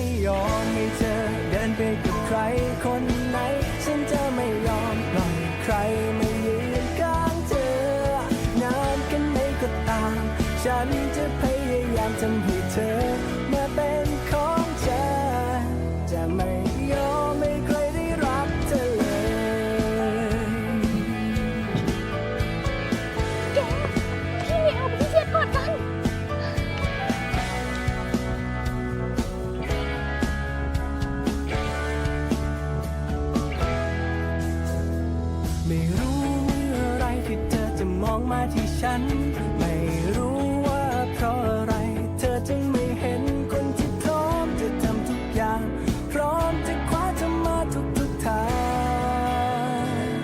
ไม่ยอมให้เธอเดินไปกับใครคนไหน ฉันจะไม่ยอมปล่อยใครมายืนกลางเธอนานกันไหนก็ตาม ฉันจะพยายามทำ ไม่รู้เมื่อไรที่เธอจะมองมาที่ฉัน ไม่รู้ว่าเพราะอะไร เธอจึงไม่เห็นคนที่พร้อมจะทำทุกอย่าง พร้อมจะคว้าเธอมาทุกทุกๆทาง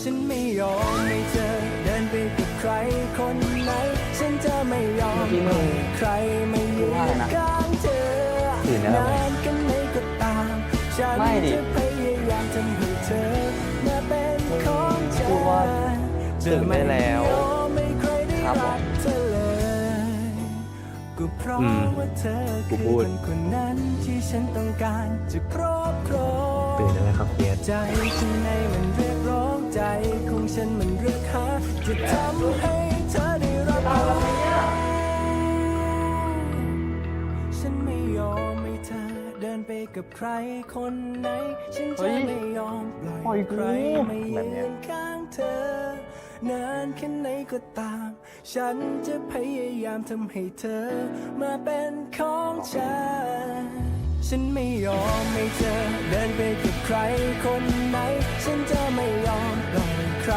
ฉันไม่ยอมให้เธอเดินไปกับใครคนไหน ฉันจะไม่ยอมเมื่อกี้มึงให้ใครไม่ยืนข้างเธอตื่นแล้วเหรอนานกันไหนก็ตาม ฉันไม่ดิ จะพยายามทำให้เธอ พูดว่าตื่นได้แล้วจะไม่ยอมให้ใครได้ครับผมรักเธอเลยก็เพราะอืมว่าเธอกูคือพูคดนคนนั้นที่ฉันต้องการจะครอบครองตื่นแล้วครับเพียรใจข้างในมันเรียกร้องใจของฉันมันเรียกหาจะทำให้เธอได้รับรู้ฉันไม่ยอมให้เธอเดินไปกับใครคนไหนฉันเฮ้จะยไม่ยอม ปล่อยกูใครไม่แบบเนี้ยืนข้างเธอนานแค่ไหนก็ตาม ฉันจะพยายามทำให้เธอ มาเป็นของฉัน ฉันไม่ยอมให้เธอ เดินไปกับใครคนไหน ฉันจะไม่ยอมปล่อยใคร